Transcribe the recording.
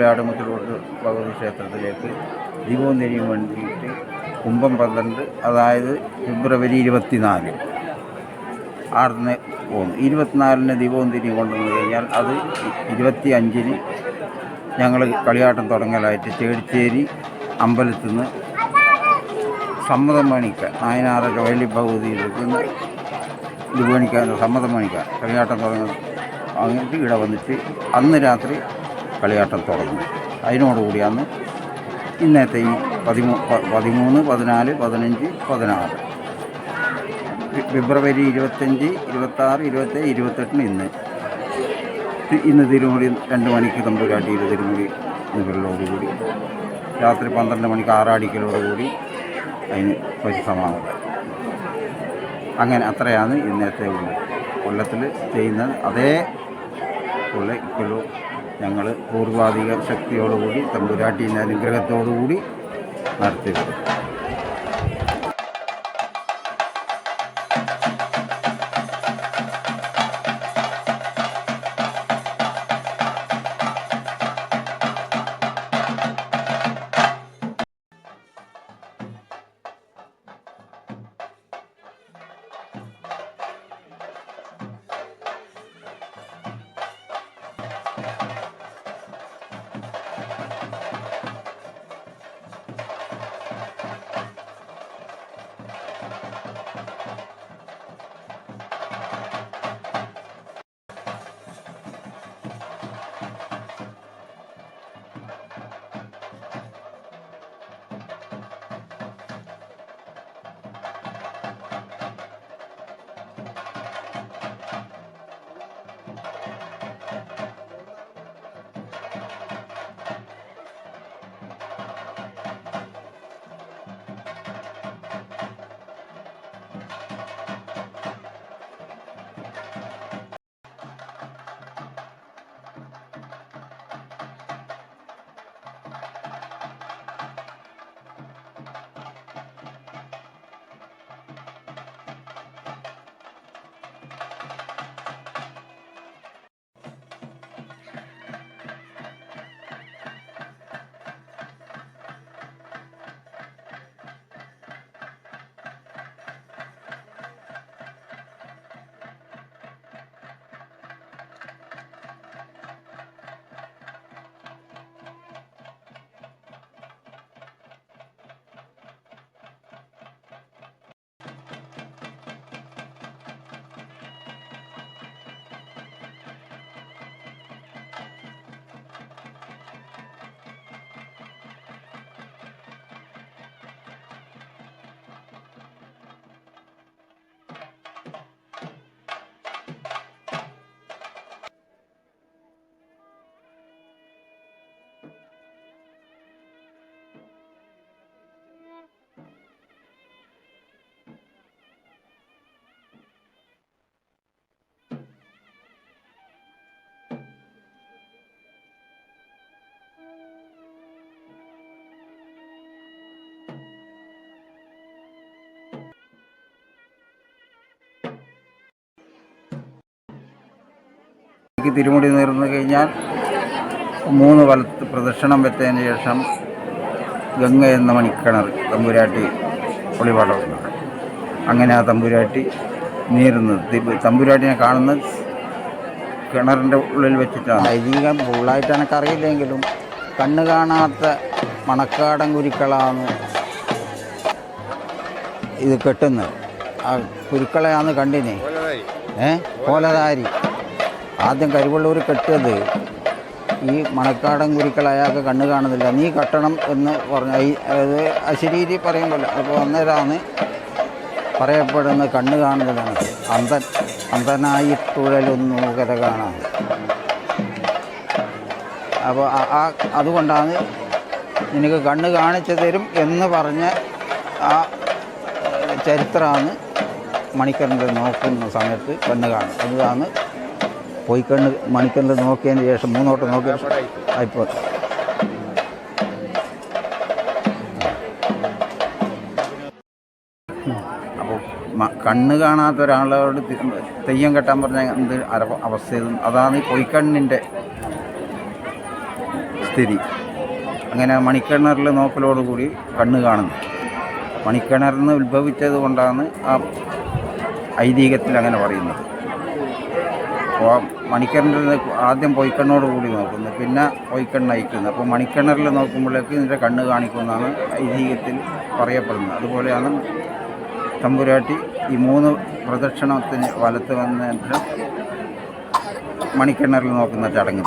ആടുമുത്തിലോട്ട് ഭഗവതി ക്ഷേത്രത്തിലേക്ക് ദീപവും തിരിയും വേണ്ടിയിട്ട് കുംഭം പന്ത്രണ്ട് അതായത് ഫെബ്രുവരി ഇരുപത്തിനാല്. ആടുന്ന് പോകുന്നു ഇരുപത്തിനാലിന് ദീപവും തിരിയും കൊണ്ടുവന്ന് കഴിഞ്ഞാൽ അത് ഇരുപത്തി അഞ്ചിന് ഞങ്ങൾ കളിയാട്ടം തുടങ്ങലായിട്ട് ചേടിച്ചേരി അമ്പലത്തിൽ നിന്ന് സമ്മതം മേണിക്കാൻ നായനാറൊക്കെ ഭഗവതി എടുക്കുന്ന ഇത് മേണിക്കാൻ സമ്മതം മേണിക്കാൻ കളിയാട്ടം തുടങ്ങുന്നത് അങ്ങോട്ട് ഇവിടെ വന്നിട്ട് അന്ന് രാത്രി കളിയാട്ടം തുടങ്ങും. അതിനോടുകൂടിയാണ് ഇന്നത്തെ ഈ പതിമൂ പതിമൂന്ന് പതിനാല് പതിനഞ്ച് പതിനാറ്. ഫെബ്രുവരി ഇരുപത്തഞ്ച് ഇരുപത്താറ് ഇരുപത്തേഴ് ഇരുപത്തെട്ടിന് ഇന്ന്. ഇന്ന് തിരുമുടി രണ്ട് മണിക്ക് തമ്പുരാട്ടിയിൽ തിരുമുടി മുകളിലോടുകൂടി. രാത്രി പന്ത്രണ്ട് മണിക്ക് ആറാടിക്കലോടുകൂടി അതിന് പരിസമാവുക അങ്ങനെ അത്രയാണ് ഇന്നത്തെ ഉള്ളത് കൊല്ലത്തിൽ ചെയ്യുന്നത് അതേ ഉള്ള ഇപ്പോഴും ഞങ്ങൾ പൂർവാധിക ശക്തിയോടുകൂടി തമ്പുരാട്ടീന്റെ അനുഗ്രഹത്തോടുകൂടി നടത്തി എനിക്ക് തിരുമുടി നേർന്നു കഴിഞ്ഞാൽ മൂന്ന് വലത്ത് പ്രദക്ഷിണം വെച്ചതിന് ശേഷം ഗംഗ എന്ന മണിക്കിണർ തമ്പുരാട്ടി ഒളിപാടുണ്ട് അങ്ങനെ ആ തമ്പുരാട്ടി നീരുന്നത് തമ്പുരാട്ടിനെ കാണുന്നത് കിണറിന്റെ ഉള്ളിൽ വെച്ചിട്ടാണ്. ഐതിഹ്യം ഫുള്ളായിട്ട് എനിക്ക് അറിയില്ലെങ്കിലും കണ്ണ് കാണാത്ത മണക്കാടൻ കുരുക്കളാണ് ഇത് കെട്ടുന്നത്. ആ കുരുക്കളെയാണ് കണ്ടിനെ? ഏ? കോലധാരി ആദ്യം കരിവള്ളൂർ കെട്ടിയത് ഈ മണക്കാടൻ ഗുരുക്കൾ അയാൾക്ക് കണ്ണ് കാണുന്നില്ല. നീ കെട്ടണം എന്ന് പറഞ്ഞു അതായത് അത് അശരീരി പറയുമ്പോൾ അപ്പോൾ അന്നേരമാണ് പറയപ്പെടുന്നത് കണ്ണ് കാണുന്നതാണ്. അന്ധൻ അന്ധനായി തുഴലൊന്നു കഥ കാണാൻ അപ്പോൾ ആ- അതുകൊണ്ടാണ് നിനക്ക് കണ്ണ് കാണിച്ചു തരും എന്ന് പറഞ്ഞ ആ ചരിത്രമാണ് മണിക്കറിന്റെ നോക്കുന്ന സമയത്ത് കണ്ണ് കാണും അതാണ് പോയി കണ്ണ് മണിക്കറിൽ നോക്കിയതിന് ശേഷം മൂന്നോട്ട് നോക്കിയ ഇപ്പോൾ അപ്പോൾ കണ്ണ് കാണാത്ത ഒരാളോട് തെയ്യം കെട്ടാൻ പറഞ്ഞ എന്ത് അവസ്ഥ അതാണ് ഈ പൊയ്ക്കണ്ണിന്റെ സ്ഥിതി. അങ്ങനെ മണിക്കിണറിൽ നോക്കലോടുകൂടി കണ്ണ് കാണുന്നു. മണിക്കിണറിൽ നിന്ന് ഉത്ഭവിച്ചത് കൊണ്ടാണ് ആ ഐതിഹ്യത്തിൽ അങ്ങനെ പറയുന്നത്. അപ്പോൾ മണിക്കിണറിൽ ആദ്യം പൊയ്ക്കണ്ണോട് കൂടി നോക്കുന്നു. പിന്നെ പൊയ്ക്കണ്ണ അയക്കുന്നു. അപ്പോൾ മണിക്കണ്ണറിൽ നോക്കുമ്പോഴേക്ക് ഇതിന്റെ കണ്ണ് കാണിക്കുമെന്നാണ് ഐതിഹ്യത്തിൽ പറയപ്പെടുന്നത്. അതുപോലെയാണ് തമ്പുരാട്ടി ഈ മൂന്ന് പ്രദക്ഷിണത്തിന് വലത്ത് വന്നതിന് മണിക്കണ്ണറിൽ നോക്കുന്ന ചടങ്ങ്.